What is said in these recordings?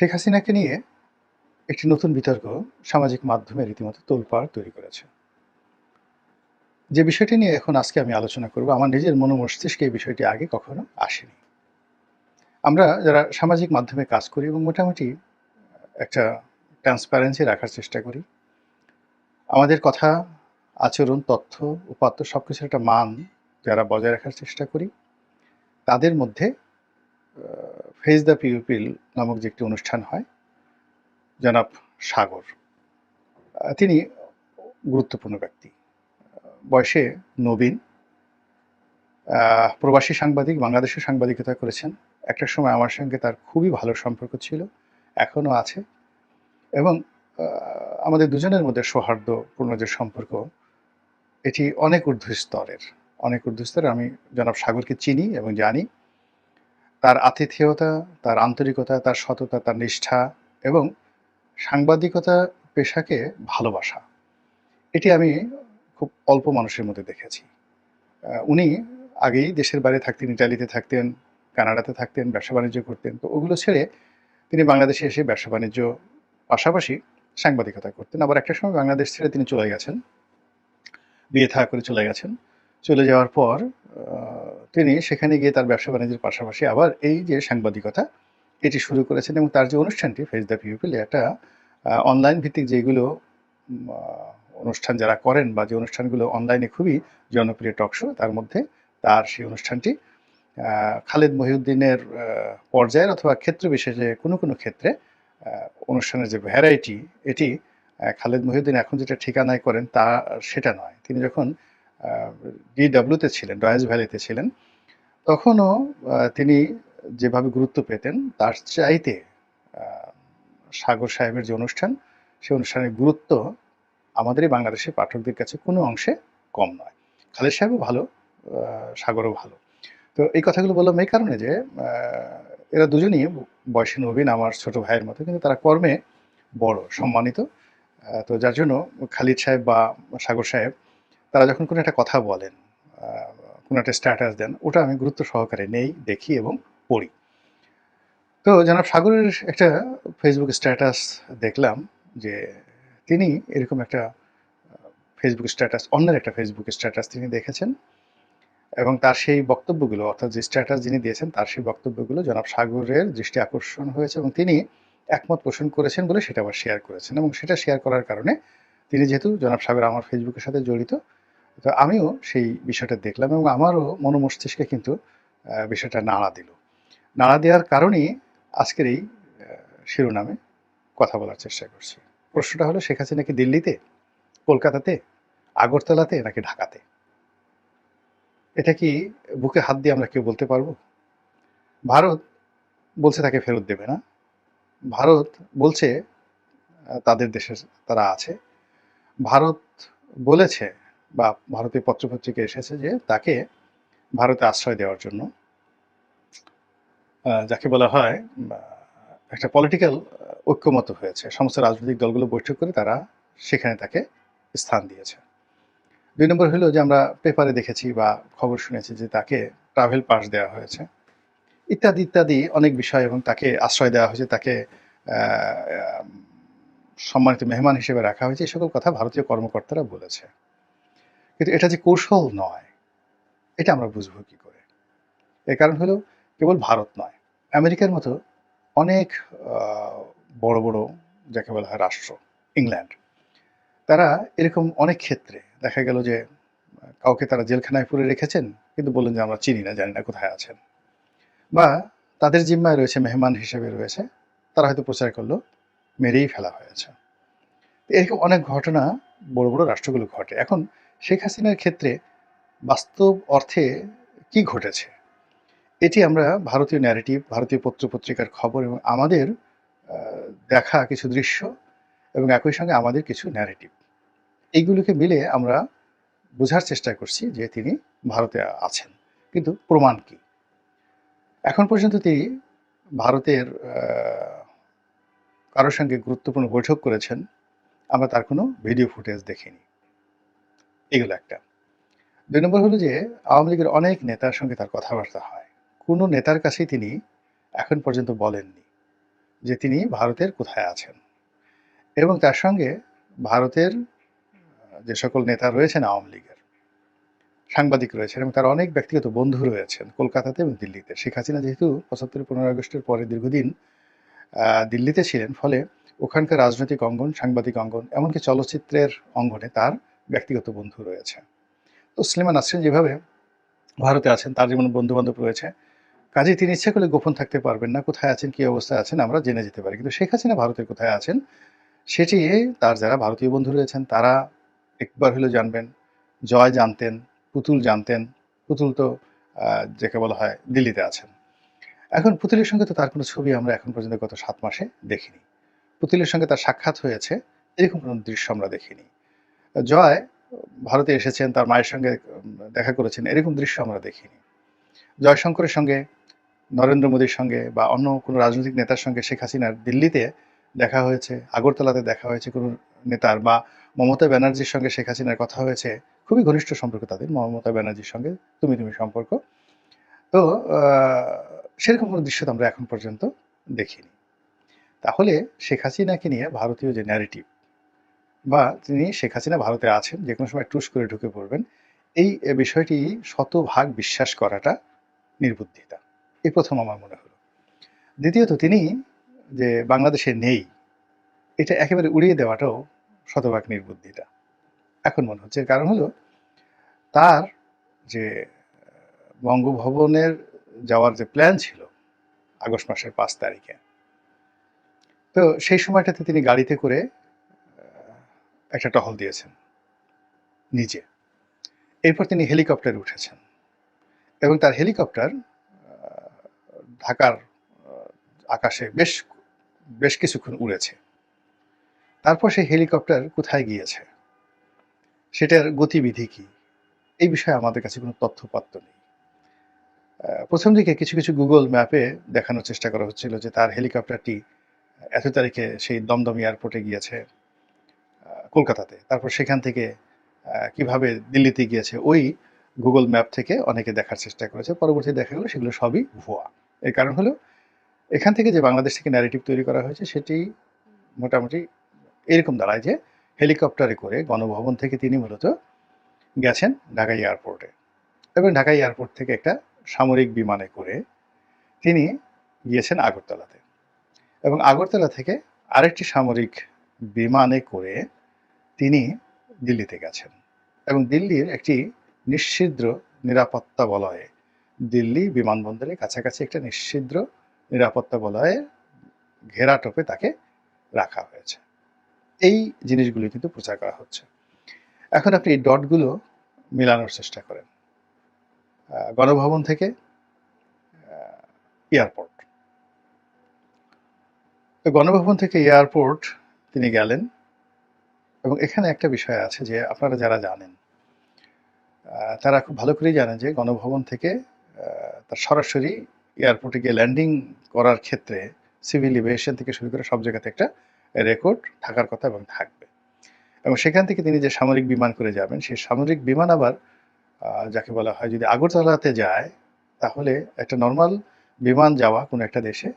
শেখ হাসিনাকে নিয়ে একটি নতুন বিতর্ক সামাজিক মাধ্যমে রীতিমতো তোলপাড় তৈরি করেছে। যে বিষয়টি নিয়ে এখন আজকে আমি আলোচনা করব, আমার নিজের মনোমস্তিষ্কে এই বিষয়টি আগে কখনো আসেনি। আমরা যারা সামাজিক মাধ্যমে কাজ করি এবং মোটামুটি একটা ট্রান্সপারেন্সি রাখার চেষ্টা করি, আমাদের কথা, আচরণ, তথ্য, উপাত্ত সব কিছুর একটা মান যারা বজায় রাখার চেষ্টা করি, তাদের মধ্যে ফেস দ্য পিউপিল নামক যে একটি অনুষ্ঠান হয়, জনাব সাগর তিনি গুরুত্বপূর্ণ ব্যক্তি। বয়সে নবীন প্রবাসী সাংবাদিক, বাংলাদেশে সাংবাদিকতা করেছেন। একটা সময় আমার সঙ্গে তার খুবই ভালো সম্পর্ক ছিল, এখনও আছে। এবং আমাদের দুজনের মধ্যে সৌহার্দ্যপূর্ণ যে সম্পর্ক, এটি অনেক ঊর্ধ্ব স্তরের অনেক ঊর্ধ্ব স্তরের আমি জনাব সাগরকে চিনি এবং জানি। তার আতিথেয়তা, তার আন্তরিকতা, তার সততা, তার নিষ্ঠা এবং সাংবাদিকতা পেশাকে ভালোবাসা। এটি আমি খুব অল্প মানুষের মধ্যে দেখেছি। উনি আগেই দেশের বাইরে থাকতেন, ইটালিতে থাকতেন, কানাডাতে থাকতেন, ব্যবসা বাণিজ্য করতেন। তো ওগুলো ছেড়ে তিনি বাংলাদেশে এসে ব্যবসা বাণিজ্য পাশাপাশি সাংবাদিকতা করতেন। আবার একটা সময় বাংলাদেশ ছেড়ে তিনি চলে গেছেন। বিয়ে থা করে চলে গেছেন। চলে যাওয়ার পর তিনি সেখানে গিয়ে তার ব্যবসা বাণিজ্যের পাশাপাশি আবার এই যে সাংবাদিকতা, এটি শুরু করেছেন এবং তার যে অনুষ্ঠানটি ফেস দ্য পিউপিল একটা অনলাইন ভিত্তিক যেগুলো অনুষ্ঠান যারা করেন বা যে অনুষ্ঠানগুলো অনলাইনে খুবই জনপ্রিয় টক শো তার মধ্যে তার সেই অনুষ্ঠানটি খালেদ মহিউদ্দিনের পর্যায়ের অথবা ক্ষেত্র বিশেষে কোনো কোনো ক্ষেত্রে অনুষ্ঠানের যে ভ্যারাইটি এটি খালেদ মহিউদ্দিন এখন যেটা ঠিকানায় করেন তা সেটা নয়। তিনি যখন ডিডাব্লিউতে ছিলেন ডয়েস ভ্যালিতে ছিলেন। তখনও তিনি যেভাবে গুরুত্ব পেতেন, তার চাইতে সাগর সাহেবের যে অনুষ্ঠান, সেই অনুষ্ঠানের গুরুত্ব আমাদের এই বাংলাদেশের পাঠকদের কাছে কোনো অংশে কম নয়। খালেদ সাহেবও ভালো সাগরও ভালো। তো এই কথাগুলো বললাম এই কারণে যে এরা দুজনই বয়সে নবীন, আমার ছোট ভাইয়ের মতো, কিন্তু তারা কর্মে বড়, সম্মানিত। তো যার জন্য খালিদ সাহেব বা সাগর সাহেব তারা যখন কোনো একটা কথা বলেন কোনো একটা স্ট্যাটাস দেন, ওটা আমি গুরুত্ব সহকারে নেই, দেখি এবং পড়ি। তো জনাব সাগরের একটা ফেসবুক স্ট্যাটাস দেখলাম যে তিনি এরকম একটা ফেসবুক স্ট্যাটাস অন্যের একটা ফেসবুক স্ট্যাটাস তিনি দেখেছেন এবং তার সেই বক্তব্যগুলো, অর্থাৎ যে স্ট্যাটাস যিনি দিয়েছেন, তার সেই বক্তব্যগুলো জনাব সাগরের দৃষ্টি আকর্ষণ হয়েছে এবং তিনি একমত পোষণ করেছেন বলে সেটা আবার শেয়ার করেছেন এবং সেটা শেয়ার করার কারণে তিনি যেহেতু জনাব সাগর আমার ফেসবুকের সাথে জড়িত তো আমিও সেই বিষয়টা দেখলাম এবং আমারও মনোমস্তিষ্কে কিন্তু বিষয়টা নাড়া দিল। নাড়া দেওয়ার কারণেই আজকের এই শিরোনামে কথা বলার চেষ্টা করছি। প্রশ্নটা হলো, শেখ হাসিনা কি দিল্লিতে, কলকাতাতে, আগরতলাতে নাকি ঢাকাতে? এটা কি বুকে হাত দিয়ে আমরা কেউ বলতে পারব? ভারত বলছে তাকে ফেরত দেবে না। ভারত বলছে তাদের দেশে তারা আছে। ভারত বলেছে বা ভারতীয় পত্রপত্রিকা এসেছে যে তাকে ভারতে আশ্রয় দেওয়ার জন্য যাকে বলা হয় একটা পলিটিক্যাল ঐক্যমত হয়েছে। সমস্ত রাজনৈতিক দলগুলো বৈঠক করে তারা সেখানে তাকে স্থান দিয়েছে। দুই নম্বর হলো যে আমরা পেপারে দেখেছি বা খবর শুনেছি যে তাকে ট্রাভেল পাস দেওয়া হয়েছে। ইত্যাদি ইত্যাদি অনেক বিষয় এবং তাকে আশ্রয় দেওয়া হয়েছে, তাকে সম্মানিত মেহমান হিসেবে রাখা হয়েছে। এই সকল কথা ভারতীয় কর্মকর্তারা বলেছে। কিন্তু এটা যে কৌশল নয়, এটা আমরা বুঝব কি করে? এর কারণ হলো কেবল ভারত নয়, আমেরিকার মতো অনেক বড় বড় যাকে বলা হয় রাষ্ট্র, ইংল্যান্ড, তারা এরকম অনেক ক্ষেত্রে দেখা গেল যে, কাউকে তারা জেলখানায় পুরে রেখেছেন, কিন্তু বললেন যে আমরা চিনি না, জানি না কোথায় আছেন। বা তাদের জিম্মায় রয়েছে মেহমান হিসেবে রয়েছে, তারা হয়তো প্রচার করল, মেরেই ফেলা হয়েছে। এরকম অনেক ঘটনা বড় বড় রাষ্ট্রগুলো ঘটে। এখন শেখ হাসিনার ক্ষেত্রে বাস্তব অর্থে কি ঘটেছে? এটি আমরা ভারতীয় ন্যারেটিভ ভারতীয় পত্রপত্রিকার খবর এবং আমাদের দেখা কিছু দৃশ্য এবং একই সঙ্গে আমাদের কিছু ন্যারেটিভ এইগুলোকে মিলে আমরা বোঝার চেষ্টা করছি যে তিনি ভারতে আছেন। কিন্তু প্রমাণ কি? এখন পর্যন্ত তিনি ভারতের কারোর সঙ্গে গুরুত্বপূর্ণ বৈঠক করেছেন। আমরা তার কোনো ভিডিও ফুটেজ দেখিনি। এগুলো একটা। দুই নম্বর হলো যে, আওয়ামী লীগের অনেক নেতার সঙ্গে তার কথাবার্তা হয়। কোনো নেতার কাছেই তিনি এখন পর্যন্ত বলেননি যে তিনি ভারতের কোথায় আছেন। এবং তার সঙ্গে ভারতের, যে সকল নেতা রয়েছেন আওয়ামী লীগের, সাংবাদিক রয়েছেন এবং তার অনেক ব্যক্তিগত বন্ধু রয়েছেন কলকাতাতে এবং দিল্লিতে। শেখ হাসিনা যেহেতু পঁচাত্তর, পনেরো আগস্টের পরে দীর্ঘদিন দিল্লিতে ছিলেন, ফলে ওখানকার রাজনৈতিক অঙ্গন, সাংবাদিক অঙ্গন, এমনকি চলচ্চিত্রের অঙ্গনে তার ব্যক্তিগত বন্ধু রয়েছে। তো স্লিমান নাসরিন যেভাবে ভারতে আছেন, তার যেমন বন্ধু বান্ধব রয়েছে কাজে তিনি ইচ্ছা করলে গোপন থাকতে পারবেন না, কোথায় আছেন, কি অবস্থায় আছেন, আমরা জেনে যেতে পারি। কিন্তু শেখ হাসিনা ভারতের কোথায় আছেন, সেটি তার যারা ভারতীয় বন্ধু রয়েছেন, তারা একবার হলেও জানবেন, জয় জানতেন, পুতুল জানতেন, পুতুল তো যাকে বলা হয় দিল্লিতে আছেন। এখন পুতুলের সঙ্গে তো তার কোনো ছবি আমরা এখন পর্যন্ত গত সাত মাসে দেখিনি। পুতুলের সঙ্গে তার সাক্ষাৎ হয়েছে, এরকম কোনো দৃশ্য আমরা দেখিনি। জয় ভারতে এসেছেন, তার মায়ের সঙ্গে দেখা করেছেন, এরকম দৃশ্য আমরা দেখিনি। জয়শঙ্করের সঙ্গে, নরেন্দ্র মোদীর সঙ্গে বা অন্য কোনো রাজনৈতিক নেতার সঙ্গে শেখ হাসিনার দিল্লিতে দেখা হয়েছে, আগরতলাতে দেখা হয়েছে কোনো নেতার বা মমতা ব্যানার্জির সঙ্গে শেখ হাসিনার কথা হয়েছে, খুবই ঘনিষ্ঠ সম্পর্ক তাদের, মমতা ব্যানার্জির সঙ্গে তুমি তুমি সম্পর্ক। তো সেরকম কোনো দৃশ্য আমরা এখন পর্যন্ত দেখিনি। তাহলে শেখ হাসিনাকে নিয়ে ভারতীয় যে ন্যারেটিভ বা তিনি শেখ হাসিনা ভারতে আছেন যে কোনো সময় টুস করে ঢুকে পড়বেন, এই বিষয়টি শতভাগ বিশ্বাস করাটা নির্বুদ্ধিতা। এই প্রথম আমার মনে হলো। দ্বিতীয়ত তিনি যে বাংলাদেশে নেই, এটা একেবারে উড়িয়ে দেওয়াটাও শতভাগ নির্বুদ্ধিতা। এখন মনে হচ্ছে কারণ হলো তার যে বঙ্গভবনের যাওয়ার যে প্ল্যান ছিল আগস্ট মাসের পাঁচ তারিখে, তো সেই সময়টাতে তিনি গাড়িতে করে একটা টহল দিয়েছেন। নিজে। এরপর তিনি হেলিকপ্টারে উঠেছেন। এবং তার হেলিকপ্টার ঢাকার আকাশে বেশ বেশ কিছুক্ষণ উড়েছে। তারপর সেই হেলিকপ্টার কোথায় গিয়েছে? সেটার গতিবিধি কি? এই বিষয়ে আমাদের কাছে কোনো তথ্যপাত্র নেই। প্রথম দিকে কিছু কিছু গুগল ম্যাপে দেখানোর চেষ্টা করা হচ্ছিল যে তার হেলিকপ্টারটি এত তারিখে সেই দমদম এয়ারপোর্টে গিয়েছে। কলকাতাতে। তারপর সেখান থেকে কীভাবে দিল্লিতে গিয়েছে, ওই গুগল ম্যাপ থেকে অনেকে দেখার চেষ্টা করেছে। পরবর্তী দেখা গেলো, সেগুলো সবই ভুয়া। এর কারণ হলো, এখান থেকে যে বাংলাদেশ থেকে ন্যারেটিভ তৈরি করা হয়েছে, সেটি মোটামুটি এরকম দাঁড়ায় যে, হেলিকপ্টারে করে গণভবন থেকে তিনি মূলত গেছেন ঢাকা এয়ারপোর্টে। এবং ঢাকা এয়ারপোর্ট থেকে একটা সামরিক বিমানে করে তিনি গিয়েছেন আগরতলাতে। এবং আগরতলা থেকে আরেকটি সামরিক বিমানে করে তিনি দিল্লিতে গেছেন এবং দিল্লির একটি নিশ্ছিদ্র নিরাপত্তা বলয়ে দিল্লি বিমানবন্দরের কাছাকাছি একটা নিশ্ছিদ্র নিরাপত্তা বলয়ে ঘেরাটোপে তাকে রাখা হয়েছে। এই জিনিসগুলি কিন্তু প্রচার করা হচ্ছে। এখন আপনি এই ডটগুলো মেলানোর চেষ্টা করেন। গণভবন থেকে এয়ারপোর্ট। গণভবন থেকে এয়ারপোর্ট তিনি গেলেন। এবং এখানে একটা বিষয় আছে যে আপনারা যারা জানেন তারা খুব ভালো করেই জানেন যে গণভবন থেকে তার সরাসরি এয়ারপোর্টে গিয়ে ল্যান্ডিং করার ক্ষেত্রে সিভিল এভিয়েশন থেকে শুরু করে সব জায়গাতে একটা রেকর্ড থাকার কথা এবং থাকবে। এবং সেখান থেকে তিনি যে সামরিক বিমান করে যাবেন, সেই সামরিক বিমান আবার যাকে বলা হয় যদি আগরতলাতে যায়, তাহলে একটা নর্মাল বিমান যাওয়া কোনো একটা দেশে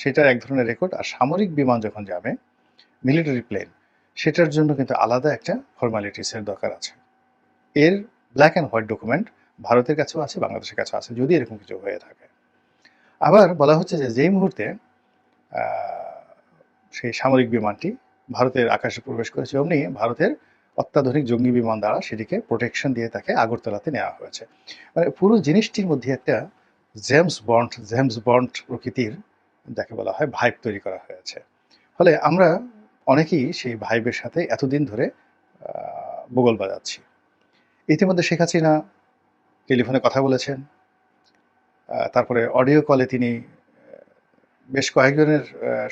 সেটার এক ধরনের রেকর্ড। আর সামরিক বিমান যখন যাবে, মিলিটারি প্লেন সেটার জন্য কিন্তু আলাদা একটা ফর্মালিটিসের দরকার আছে। এর ব্ল্যাক অ্যান্ড হোয়াইট ডকুমেন্ট ভারতের কাছেও আছে, বাংলাদেশের কাছেও আছে, যদি এরকম কিছু হয়ে থাকে। আবার বলা হচ্ছে যে যেই মুহূর্তে সেই সামরিক বিমানটি ভারতের আকাশে প্রবেশ করেছে, অমনি ভারতের অত্যাধুনিক জঙ্গি বিমান দ্বারা সেটিকে প্রোটেকশন দিয়ে তাকে আগরতলাতে নেওয়া হয়েছে। মানে পুরো জিনিসটির মধ্যে একটা জেমস বন্ড জেমস বন্ড প্রকৃতির, যাকে বলা হয় ভাইব তৈরি করা হয়েছে। ফলে আমরা অনেকেই সেই ভাইবের সাথে এতদিন ধরে বগল বাজাচ্ছি। ইতিমধ্যে শেখ হাসিনা টেলিফোনে কথা বলেছেন। তারপরে অডিও কলে তিনি বেশ কয়েকজনের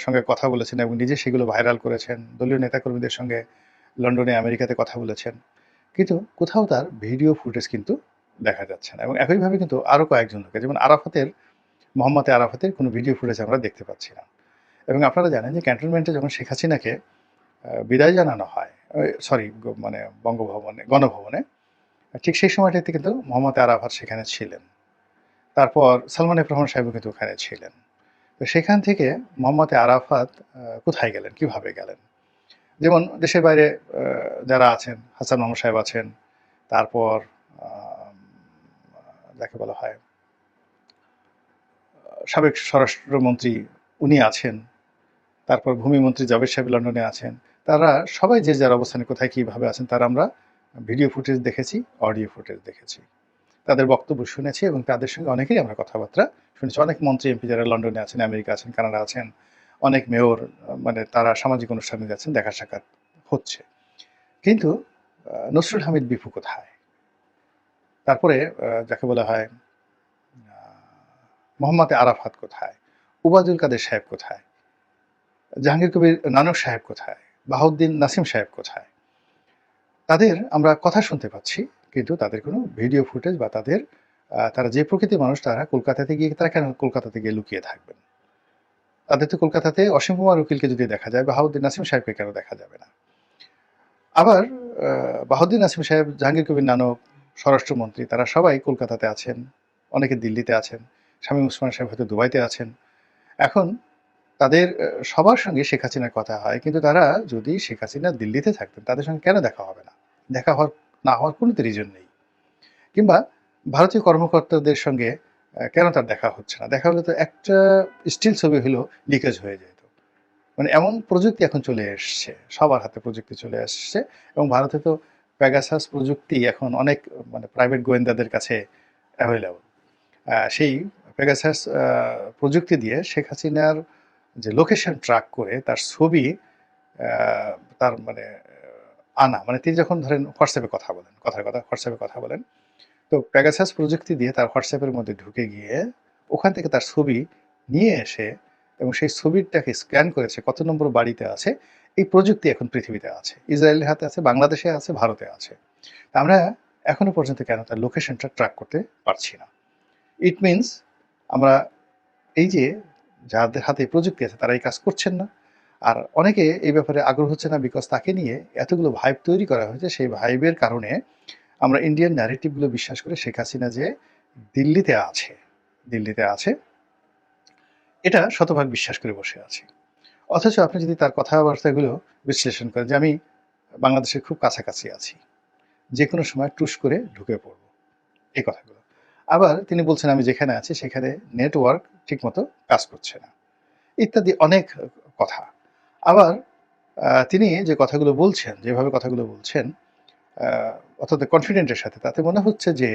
সঙ্গে কথা বলেছেন এবং নিজে সেগুলো ভাইরাল করেছেন। দলীয় নেতাকর্মীদের সঙ্গে লন্ডনে, আমেরিকাতে কথা বলেছেন। কিন্তু কোথাও তার ভিডিও ফুটেজ কিন্তু দেখা যাচ্ছে না এবং একইভাবে কিন্তু আরও কয়েকজন লোকে যেমন আরাফাতের, মোহাম্মদ আরাফাতের কোনো ভিডিও ফুটেজ আমরা দেখতে পাচ্ছি না। এবং আপনারা জানেন যে ক্যান্টনমেন্টে যখন শেখ হাসিনাকে বিদায় জানানো হয় সরি মানে বঙ্গভবনে, গণভবনে, ঠিক সেই সময়টাতে কিন্তু মোহাম্মদ আরাফাত সেখানে ছিলেন। তারপর সালমান এফ রহমান সাহেবও কিন্তু ওখানে ছিলেন। তো সেখান থেকে মোহাম্মদ আরাফাত কোথায় গেলেন, কীভাবে গেলেন? যেমন দেশের বাইরে যারা আছেন, হাসান মাহমুদ সাহেব আছেন, তারপর যাকে বলা হয় সাবেক স্বরাষ্ট্রমন্ত্রী উনি আছেন তারপর ভূমিমন্ত্রী জাভেদ সাহেব লন্ডনে আছেন। তারা সবাই যে যার অবস্থানে কোথায় কীভাবে আছেন, তারা আমরা ভিডিও ফুটেজ দেখেছি, অডিও ফুটেজ দেখেছি। তাদের বক্তব্য শুনেছি এবং তাদের সঙ্গে অনেকেই আমরা কথাবার্তা শুনেছি। অনেক মন্ত্রী এমপি যারা লন্ডনে আছেন, আমেরিকা আছেন, কানাডা আছেন, অনেক মেয়র মানে তারা সামাজিক অনুষ্ঠানে যাচ্ছেন, দেখা সাক্ষাৎ হচ্ছে। কিন্তু নসরুল হামিদ বিপু কোথায়? তারপরে যাকে বলা হয় মোহাম্মদ আরাফাত কোথায়? উবাদুল কাদের সাহেব কোথায়? জাহাঙ্গীর কবির নানক সাহেব কোথায়? বাহাউদ্দিন নাসিম সাহেব কোথায়? তাদের আমরা কথা শুনতে পাচ্ছি, কিন্তু তাদের কোনো ভিডিও ফুটেজ বা তাদের তারা যে প্রকৃতির মানুষ, তারা কলকাতাতে গিয়ে, তারা কেন কলকাতাতে গিয়ে লুকিয়ে থাকবেন? তাদের তো কলকাতাতে অসীম কুমার উকিলকে যদি দেখা যায়, বাহাউদ্দিন নাসিম সাহেবকে কেন দেখা যাবে না? আবার বাহাউদ্দিন নাসিম সাহেব, জাহাঙ্গীর কবির নানক, স্বরাষ্ট্রমন্ত্রী, তারা সবাই কলকাতাতে আছেন, অনেকে দিল্লিতে আছেন, স্বামী উসমান সাহেব হয়তো দুবাইতে আছেন। এখন তাদের সবার সঙ্গে শেখ হাসিনার কথা হয়। কিন্তু তারা যদি শেখ হাসিনা দিল্লিতে থাকতেন, তাদের সঙ্গে কেন দেখা হবে না? দেখা হওয়ার, না হওয়ার কোনো রিজন নেই। কিংবা ভারতীয় কর্মকর্তাদের সঙ্গে কেন তার দেখা হচ্ছে না? দেখা হলে তো একটা স্টিল ছবি হলো লিকেজ হয়ে যেত। মানে এমন প্রযুক্তি এখন চলে এসছে, সবার হাতে প্রযুক্তি চলে আসছে এবং ভারতে তো প্যাগাসাস প্রযুক্তি এখন অনেক মানে প্রাইভেট গোয়েন্দাদের কাছে অ্যাভেলেবল সেই প্যাগাসাস প্রযুক্তি দিয়ে শেখ হাসিনার যে লোকেশন ট্র্যাক করে তার ছবি তার মানে আনা মানে তিনি যখন ধরেন হোয়াটসঅ্যাপে কথা বলেন, কথার কথা হোয়াটসঅ্যাপে কথা বলেন, তো প্যাগাসাস প্রযুক্তি দিয়ে তার হোয়াটসঅ্যাপের মধ্যে ঢুকে গিয়ে ওখান থেকে তার ছবি নিয়ে এসে এবং সেই ছবিটাকে স্ক্যান করেছে, কত নম্বর বাড়িতে আছে, এই প্রযুক্তি এখন পৃথিবীতে আছে, ইসরায়েলের হাতে আছে, বাংলাদেশে আছে, ভারতে আছে। আমরা এখনও পর্যন্ত কেন তার লোকেশনটা ট্র্যাক করতে পারছি না? ইট মিনস আমরা এই যে যাদের হাতে প্রযুক্তি আছে, তারা এই কাজ করছেন না। আর অনেকে এই ব্যাপারে আগ্রহ হচ্ছে না বিকজ তাকে নিয়ে এতগুলো ভাইব তৈরি করা হয়েছে। সেই ভাইবের কারণে আমরা ইন্ডিয়ান ন্যারেটিভগুলো বিশ্বাস করে শেখ হাসিনা যে দিল্লিতে আছে দিল্লিতে আছে, এটা শতভাগ বিশ্বাস করে বসে আছে। অথচ আপনি যদি তার কথাবার্তাগুলো বিশ্লেষণ করেন যে আমি বাংলাদেশের খুব কাছাকাছি আছি যে কোনো সময় টুস করে ঢুকে পড়ব, এই কথাগুলো। আবার তিনি বলছেন, আমি যেখানে আছি, সেখানে নেটওয়ার্ক ঠিকমতো কাজ করছে না। ইত্যাদি অনেক কথা। আবার তিনি যে কথাগুলো বলছেন, যেভাবে কথাগুলো বলছেন অর্থাৎ কনফিডেন্টের সাথে, তাতে মনে হচ্ছে যে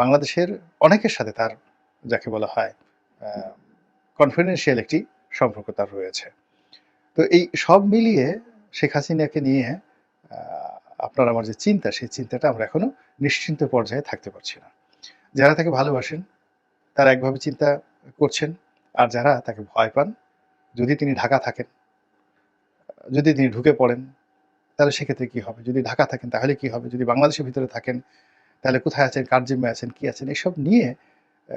বাংলাদেশের অনেকের সাথে তার, যাকে বলা হয় কনফিডেন্সিয়াল একটি সম্পর্ক তার রয়েছে। তো এই সব মিলিয়ে শেখ হাসিনাকে নিয়ে আপনার আমার যে চিন্তা, সেই চিন্তাটা আমরা এখনও নিশ্চিন্ত পর্যায়ে থাকতে পারছি না। যারা তাকে ভালোবাসেন, তারা একভাবে চিন্তা করছেন, আর যারা তাকে ভয় পান, যদি তিনি ঢাকা থাকেন, যদি তিনি ঢুকে পড়েন, তাহলে সেক্ষেত্রে কি হবে? যদি ঢাকা থাকেন, তাহলে কি হবে? যদি বাংলাদেশের ভিতরে থাকেন, তাহলে কোথায় আছেন? কার জিম্মে আছেন? কি আছেন? এসব নিয়ে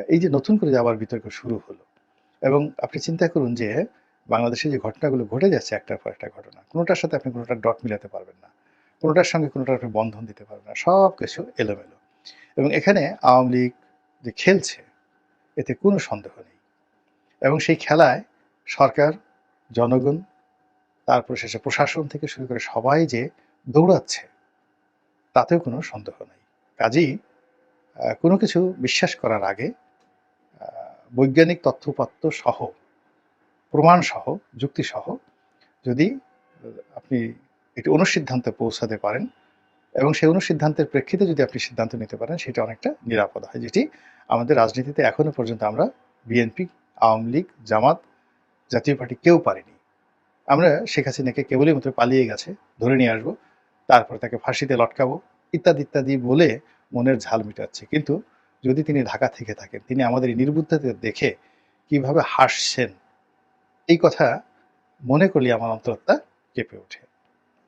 এই যে নতুন করে যাওয়ার বিতর্ক শুরু হলো। এবং আপনি চিন্তা করুন যে, বাংলাদেশে যে ঘটনাগুলো ঘটে যাচ্ছে একটার পর একটা ঘটনা, কোনোটার সাথে আপনি কোনোটা ডট মিলাতে পারবেন না। কোনোটার সঙ্গে কোনোটার আপনি বন্ধন দিতে পারবেন না। সব কিছু এলোমেলো। এবং এখানে আওয়ামী লীগ যে খেলছে, এতে কোনো সন্দেহ নেই। এবং সেই খেলায় সরকার, জনগণ, তারপর শেষে প্রশাসন থেকে শুরু করে সবাই যে দৌড়াচ্ছে, তাতেও কোনো সন্দেহ নেই। কাজেই কোনো কিছু বিশ্বাস করার আগে বৈজ্ঞানিক তথ্যপত্র সহ প্রমাণ সহ যুক্তি সহ যদি আপনি একটি অনুসিদ্ধান্তে পৌঁছাতে পারেন এবং সেই অনুসিদ্ধান্তের প্রেক্ষিতে যদি আপনি সিদ্ধান্ত নিতে পারেন, সেটা অনেকটা নিরাপদ হয়, যেটি আমাদের রাজনীতিতে এখনও পর্যন্ত আমরা বিএনপি, আওয়ামী লীগ, জামাত জাতীয় পার্টি কেউ পারেনি। আমরা শেখ হাসিনাকে কেবলই মাত্র পালিয়ে গেছে, ধরে নিয়ে আসব, তারপর তাকে ফাঁসিতে লটকাবো, ইত্যাদি ইত্যাদি বলে মনের ঝাল মিটাচ্ছে। কিন্তু যদি তিনি ঢাকা থেকে থাকেন, তিনি আমাদের এই নির্বুদ্ধতা দেখে কীভাবে হাসছেন, এই কথা মনে করলে আমার অন্তরটা কেঁপে ওঠে।